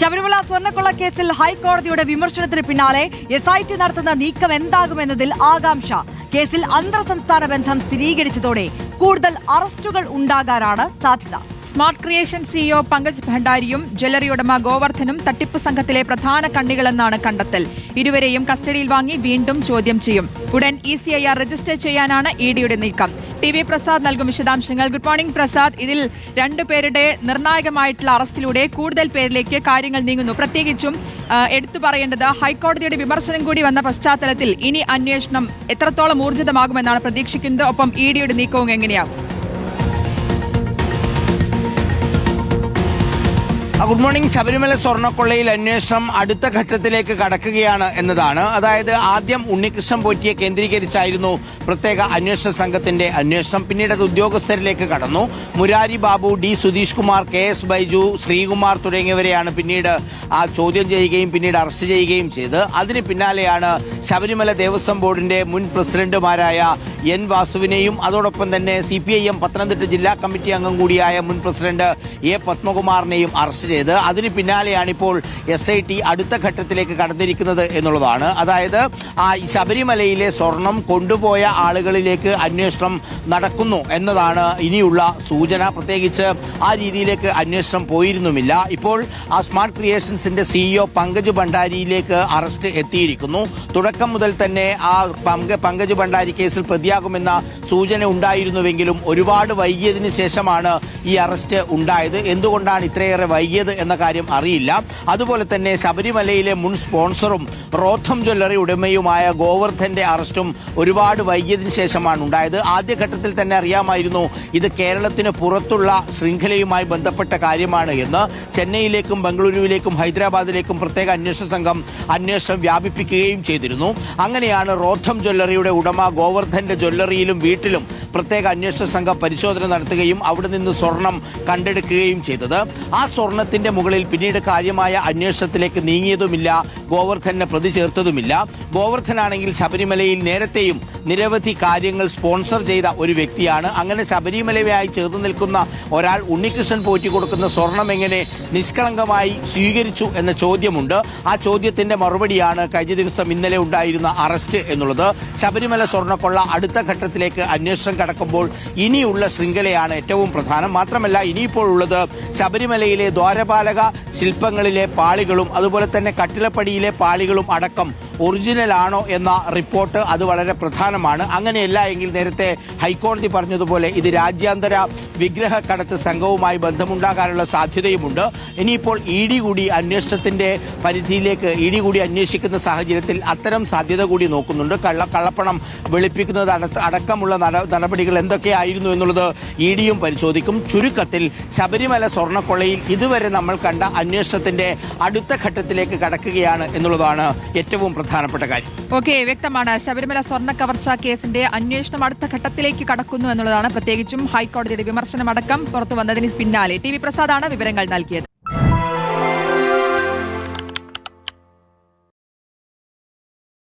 ശബരിമല സ്വർണക്കൊള്ള കേസിൽ ഹൈക്കോടതിയുടെ വിമർശനത്തിന് പിന്നാലെ എസ് ഐ ടി നടത്തുന്ന നീക്കം എന്താകുമെന്നതിൽ ആകാംക്ഷ. കേസിൽ അന്തർ സംസ്ഥാന ബന്ധം സ്ഥിരീകരിച്ചതോടെ കൂടുതൽ അറസ്റ്റുകൾ ഉണ്ടാകാനാണ് സാധ്യത. സ്മാർട്ട് ക്രിയേഷൻ സിഇഒ പങ്കജ് ഭണ്ഡാരിയും ജ്വല്ലറി ഉടമ ഗോവർദ്ധനും തട്ടിപ്പ് സംഘത്തിലെ പ്രധാന കണ്ണികളെന്നാണ് കണ്ടെത്തൽ. ഇരുവരെയും കസ്റ്റഡിയിൽ വാങ്ങി വീണ്ടും ചോദ്യം ചെയ്യും. ഉടൻ E C I R register ചെയ്യാനാണ് ഇ ഡിയുടെ നീക്കം. ടി വി പ്രസാദ് നൽകും വിശദാംശങ്ങൾ. Good morning Prasad. ഇതിൽ രണ്ടുപേരുടെ നിർണായകമായിട്ടുള്ള അറസ്റ്റിലൂടെ കൂടുതൽ പേരിലേക്ക് കാര്യങ്ങൾ നീങ്ങുന്നു. പ്രത്യേകിച്ചും എടുത്തു പറയേണ്ടത് ഹൈക്കോടതിയുടെ വിമർശനം കൂടി വന്ന പശ്ചാത്തലത്തിൽ ഇനി അന്വേഷണം എത്രത്തോളം ഊർജിതമാകുമെന്നാണ് പ്രതീക്ഷിക്കുന്നത്. ഒപ്പം ഇ ഡിയുടെ നീക്കവും എങ്ങനെയാകും ഗുഡ് മോർണിംഗ് ശബരിമല സ്വർണക്കൊള്ളയിൽ അന്വേഷണം അടുത്ത ഘട്ടത്തിലേക്ക് കടക്കുകയാണ് എന്നതാണ്. അതായത് ആദ്യം ഉണ്ണികൃഷ്ണൻ പോറ്റിയെ കേന്ദ്രീകരിച്ചായിരുന്നു പ്രത്യേക അന്വേഷണ സംഘത്തിന്റെ അന്വേഷണം. പിന്നീട് അത് ഉദ്യോഗസ്ഥരിലേക്ക് കടന്നു. Murari Babu D Sudheesh Kumar K S Baiju Sreekumar തുടങ്ങിയവരെയാണ് പിന്നീട് ആ ചോദ്യം ചെയ്യുകയും പിന്നീട് അറസ്റ്റ് ചെയ്യുകയും ചെയ്ത് അതിന് പിന്നാലെയാണ് ശബരിമല ദേവസ്വം ബോർഡിന്റെ മുൻ പ്രസിഡന്റുമാരായ എൻ വാസുവിനെയും അതോടൊപ്പം തന്നെ C P I M Pathanamthitta ജില്ലാ കമ്മിറ്റി അംഗം കൂടിയായ മുൻ പ്രസിഡന്റ് എ പത്മകുമാറിനെയും അറസ്റ്റ് ചെയ്ത് അതിന് പിന്നാലെയാണ് ഇപ്പോൾ എസ് ഐ ടി അടുത്ത ഘട്ടത്തിലേക്ക് കടന്നിരിക്കുന്നത് എന്നുള്ളതാണ്. അതായത് ആ ശബരിമലയിലെ സ്വർണം കൊണ്ടുപോയ ആളുകളിലേക്ക് അന്വേഷണം നടക്കുന്നു എന്നതാണ് ഇനിയുള്ള സൂചന. പ്രത്യേകിച്ച് ആ രീതിയിലേക്ക് അന്വേഷണം പോയിരുന്നുമില്ല. ഇപ്പോൾ ആ സ്മാർട്ട് ക്രിയേഷൻസിന്റെ സിഇഒ പങ്കജ് ഭണ്ഡാരിയിലേക്ക് അറസ്റ്റ് എത്തിയിരിക്കുന്നു. തുടക്കം മുതൽ തന്നെ ആ പങ്ക പങ്കജ് ഭണ്ഡാരി കേസിൽ പ്രതിയാകുമെന്ന സൂചന ഉണ്ടായിരുന്നുവെങ്കിലും ഒരുപാട് വൈകിയതിനു ശേഷമാണ് ഈ അറസ്റ്റ് ഉണ്ടായത്. എന്തുകൊണ്ടാണ് ഇത്രയേറെ വൈകിയത് എന്ന കാര്യം അറിയില്ല. അതുപോലെ തന്നെ ശബരിമലയിലെ മുൻ സ്പോൺസറും റോത്തം ജ്വല്ലറി ഉടമയുമായ ഗോവർദ്ധന്റെ അറസ്റ്റും ഒരുപാട് വൈകിയതിനു ശേഷമാണ് ഉണ്ടായത്. ആദ്യഘട്ടത്തിൽ തന്നെ അറിയാമായിരുന്നു ഇത് കേരളത്തിന് പുറത്തുള്ള ശൃംഖലയുമായി ബന്ധപ്പെട്ട കാര്യമാണ് എന്ന്. ചെന്നൈയിലേക്കും ബംഗളൂരുവിലേക്കും ഹൈദരാബാദിലേക്കും പ്രത്യേക അന്വേഷണ സംഘം അന്വേഷണം വ്യാപിപ്പിക്കുകയും ചെയ്തിരുന്നു. അങ്ങനെയാണ് റോത്തം ജ്വല്ലറിയുടെ ഉടമ ഗോവർദ്ധന്റെ ജ്വല്ലറിയിലും വീട്ടിലും പ്രത്യേക അന്വേഷണ സംഘം പരിശോധന നടത്തുകയും അവിടെ നിന്ന് സ്വർണം കണ്ടെടുക്കുകയും ചെയ്തത്. ആ സ്വർണത്തിന്റെ മുകളിൽ പിന്നീട് കാര്യമായ അന്വേഷണത്തിലേക്ക് നീങ്ങിയതുമില്ല. ഗോവർദ്ധനെ പ്രതി ചേർത്തതുമില്ല. ഗോവർദ്ധനാണെങ്കിൽ ശബരിമലയിൽ നേരത്തെയും നിരവധി കാര്യങ്ങൾ സ്പോൺസർ ചെയ്ത ഒരു വ്യക്തിയാണ്. അങ്ങനെ ശബരിമലയായി ചേർന്ന് നിൽക്കുന്ന ഒരാൾ ഉണ്ണികൃഷ്ണൻ പോറ്റി കൊടുക്കുന്ന സ്വർണം എങ്ങനെ നിഷ്കളങ്കമായി സ്വീകരിച്ചു എന്ന ചോദ്യമുണ്ട്. ആ ചോദ്യത്തിന്റെ മറുപടിയാണ് കഴിഞ്ഞ ദിവസം ഇന്നലെ ഉണ്ടായിരുന്ന അറസ്റ്റ് എന്നുള്ളത്. ശബരിമല സ്വർണക്കൊള്ള അടുത്ത ഘട്ടത്തിലേക്ക് അന്വേഷണം കടക്കുമ്പോൾ ഇനിയുള്ള ശൃംഖലയാണ് ഏറ്റവും പ്രധാനം. മാത്രമല്ല ഇനിയിപ്പോൾ ഉള്ളത് ശബരിമലയിലെ ദ്വാരപാലക ശില്പങ്ങളിലെ പാളികളും അതുപോലെ തന്നെ കട്ടിലപ്പടിയിലെ പാളികളും അടക്കം. ഒറിജിനൽ ആണോ എന്ന റിപ്പോർട്ട് അത് വളരെ പ്രധാനമാണ്. അങ്ങനെയല്ല എങ്കിൽ നേരത്തെ ഹൈക്കോടതി പറഞ്ഞതുപോലെ ഇത് രാജ്യാന്തര വിഗ്രഹ കടത്ത് സംഘവുമായി ബന്ധമുണ്ടാകാനുള്ള സാധ്യതയുമുണ്ട്. ഇനിയിപ്പോൾ ഇ ഡി കൂടി അന്വേഷണത്തിന്റെ പരിധിയിലേക്ക് ഇ ഡി കൂടി അന്വേഷിക്കുന്ന സാഹചര്യത്തിൽ അത്തരം സാധ്യത കൂടി നോക്കുന്നുണ്ട്. കള്ള കള്ളപ്പണം വെളുപ്പിക്കുന്നത് അടക്കമുള്ള നട- നടപടികൾ എന്തൊക്കെയായിരുന്നു എന്നുള്ളത് ഇ ഡിയും പരിശോധിക്കും. ചുരുക്കത്തിൽ ശബരിമല സ്വർണക്കൊള്ളയിൽ ഇതുവരെ നമ്മൾ കണ്ട അന്വേഷണത്തിന്റെ അടുത്ത ഘട്ടത്തിലേക്ക് കടക്കുകയാണ് എന്നുള്ളതാണ് ഏറ്റവും പ്രധാനപ്പെട്ട കാര്യം. ഓക്കെ വ്യക്തമാണ്. ശബരിമല സ്വർണ കവർച്ച കേസിന്റെ അന്വേഷണം അടുത്ത ഘട്ടത്തിലേക്ക് കടക്കുന്നു എന്നുള്ളതാണ്. പ്രത്യേകിച്ചും ഹൈക്കോടതിയുടെ വിമർശനമടക്കം പുറത്തു വന്നതിന് പിന്നാലെ. ടി വി പ്രസാദാണ് വിവരങ്ങൾ നൽകിയത്.